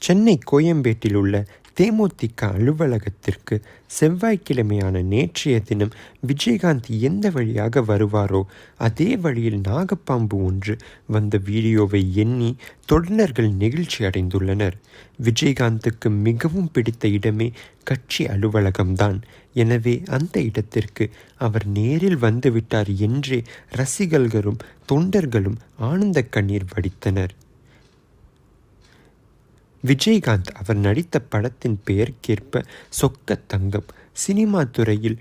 சென்னை கோயம்பேட்டில் உள்ள தேமுதிக அலுவலகத்திற்கு செவ்வாய்க்கிழமையான நேற்றைய தினம் விஜயகாந்த் எந்த வழியாக வருவாரோ அதே வழியில் நாகப்பாம்பு ஒன்று வந்த வீடியோவை எண்ணி தொண்டர்கள் நெகிழ்ச்சி அடைந்துள்ளனர். விஜயகாந்துக்கு மிகவும் பிடித்த இடமே கட்சி அலுவலகம்தான். எனவே அந்த இடத்திற்கு அவர் நேரில் வந்துவிட்டார் என்றே ரசிகர்களும் தொண்டர்களும் ஆனந்த கண்ணீர் வடித்தனர். விஜயகாந்த் அவர் நடித்த படத்தின் பெயருக்கேற்ப சொக்க தங்கம் சினிமா துறையில்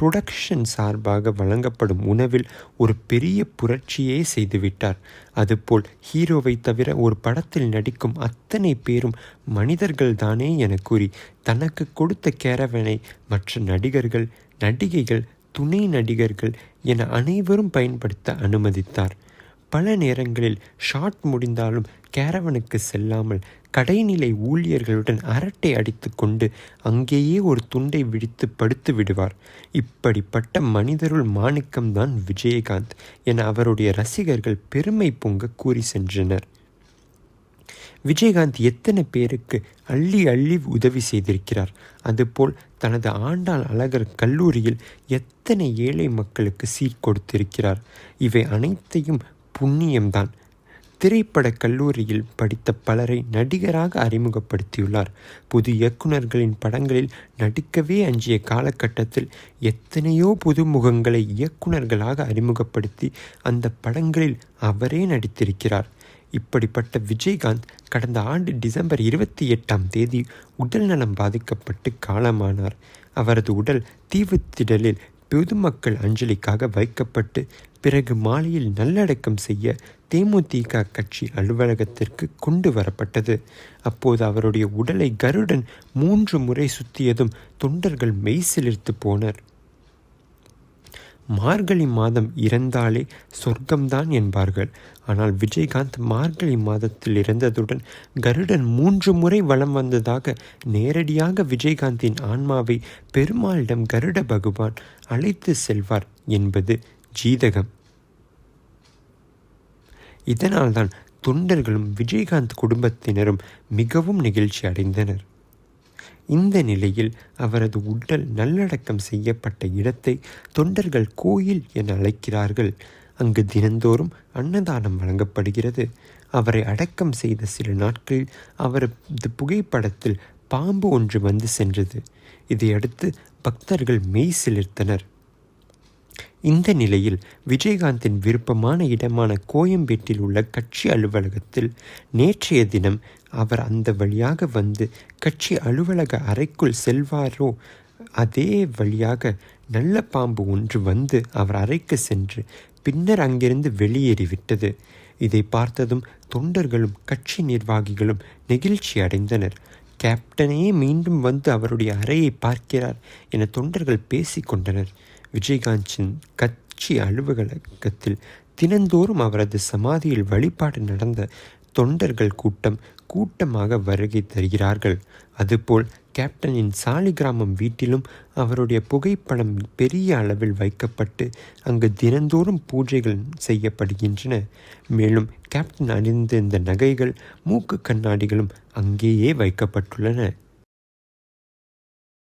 புரொடக்ஷன் சார்பாக வழங்கப்படும் உணவில் ஒரு பெரிய புரட்சியே செய்துவிட்டார். அதுபோல் ஹீரோவை தவிர ஒரு படத்தில் நடிக்கும் அத்தனை பேரும் மனிதர்கள்தானே என கூறி தனக்கு கொடுத்த கேரவனை மற்ற நடிகர்கள் நடிகைகள் துணை நடிகர்கள் என அனைவரும் பயன்படுத்த அனுமதித்தார். பல நேரங்களில் ஷாட் முடிந்தாலும் கேரவனுக்கு செல்லாமல் கடைநிலை ஊழியர்களுடன் அரட்டை அடித்து கொண்டு அங்கேயே ஒரு துண்டை விழித்து படுத்து விடுவார். இப்படிப்பட்ட மனிதருள் மாணிக்கம்தான் விஜயகாந்த் என அவருடைய ரசிகர்கள் பெருமை பொங்க கூறி சென்றனர். விஜயகாந்த் எத்தனை பேருக்கு அள்ளி அள்ளி உதவி செய்திருக்கிறார்? அதுபோல் தனது ஆண்டாள் அழகர் கல்லூரியில் எத்தனை ஏழை மக்களுக்கு சீர் கொடுத்திருக்கிறார்? இவை அனைத்தையும் புண்ணியம்தான். திரைப்பட கல்லூரியில் படித்த பலரை நடிகராக அறிமுகப்படுத்தியுள்ளார். புது இயக்குநர்களின் படங்களில் நடிக்கவே அஞ்சிய காலகட்டத்தில் எத்தனையோ புதுமுகங்களை இயக்குநர்களாக அறிமுகப்படுத்தி அந்த படங்களில் அவரே நடித்திருக்கிறார். இப்படிப்பட்ட விஜயகாந்த் கடந்த ஆண்டு டிசம்பர் இருபத்தி எட்டாம் தேதி உடல் நலம் பாதிக்கப்பட்டு காலமானார். அவரது உடல் தீவுத்திடலில் பொதுமக்கள் அஞ்சலிக்காக வைக்கப்பட்டு பிறகு மாலையில் நல்லடக்கம் செய்ய தேமுதிக கட்சி அலுவலகத்திற்கு கொண்டு வரப்பட்டது. அப்போது அவருடைய உடலை கருடன் மூன்று முறை சுத்தியதும் தொண்டர்கள் மெய்சிலிர்த்து போனர். மார்கழி மாதம் இறந்தாலே சொர்க்கம்தான் என்பார்கள். ஆனால் விஜயகாந்த் மார்கழி மாதத்தில் இறந்ததுடன் கருடன் மூன்று முறை வலம் வந்ததாக நேரடியாக விஜயகாந்தின் ஆன்மாவை பெருமாளிடம் கருட பகவான் அழைத்து செல்வார் என்பது ஜீதகம். இதனால்தான் தொண்டர்களும் விஜயகாந்த் குடும்பத்தினரும் மிகவும் நெகிழ்ச்சி அடைந்தனர். இந்த நிலையில் அவரது உடல் நல்லடக்கம் செய்யப்பட்ட இடத்தை தொண்டர்கள் கோயில் என அழைக்கிறார்கள். அங்கு தினந்தோறும் அன்னதானம் வழங்கப்படுகிறது. அவரை அடக்கம் செய்த சில நாட்களில் அவரது புகைப்படத்தில் பாம்பு ஒன்று வந்து சென்றது. இதையடுத்து பக்தர்கள் மெய் சிலிர்த்தனர். இந்த நிலையில் விஜயகாந்தின் விருப்பமான இடமான கோயம்பேட்டில் உள்ள கட்சி அலுவலகத்தில் நேற்றைய தினம் அவர் அந்த வழியாக வந்து கட்சி அலுவலக அறைக்குள் செல்வாரோ அதே வழியாக நல்ல பாம்பு ஒன்று வந்து அவர் அறைக்கு சென்று பின்னர் அங்கிருந்து வெளியேறிவிட்டது இதை பார்த்ததும் தொண்டர்களும் கட்சி நிர்வாகிகளும் நெகிழ்ச்சி அடைந்தனர். கேப்டனே மீண்டும் வந்து அவருடைய அறையை பார்க்கிறார் என தொண்டர்கள் பேசிக்கொண்டனர் விஜயகாந்தின் கட்சி அலுவலகத்தில் தினந்தோறும் அவரது சமாதியில் வழிபாடு நடந்த தொண்டர்கள் கூட்டம் கூட்டமாக வருகை தருகிறார்கள். அதுபோல் கேப்டனின் சாலிகிராமம் வீட்டிலும் அவருடைய புகைப்படம் பெரிய அளவில் வைக்கப்பட்டு அங்கு தினந்தோறும் பூஜைகள் செய்யப்படுகின்றன. மேலும் கேப்டன் அணிந்திருந்த நகைகள் மூக்கு கண்ணாடிகளும் அங்கேயே வைக்கப்பட்டுள்ளன.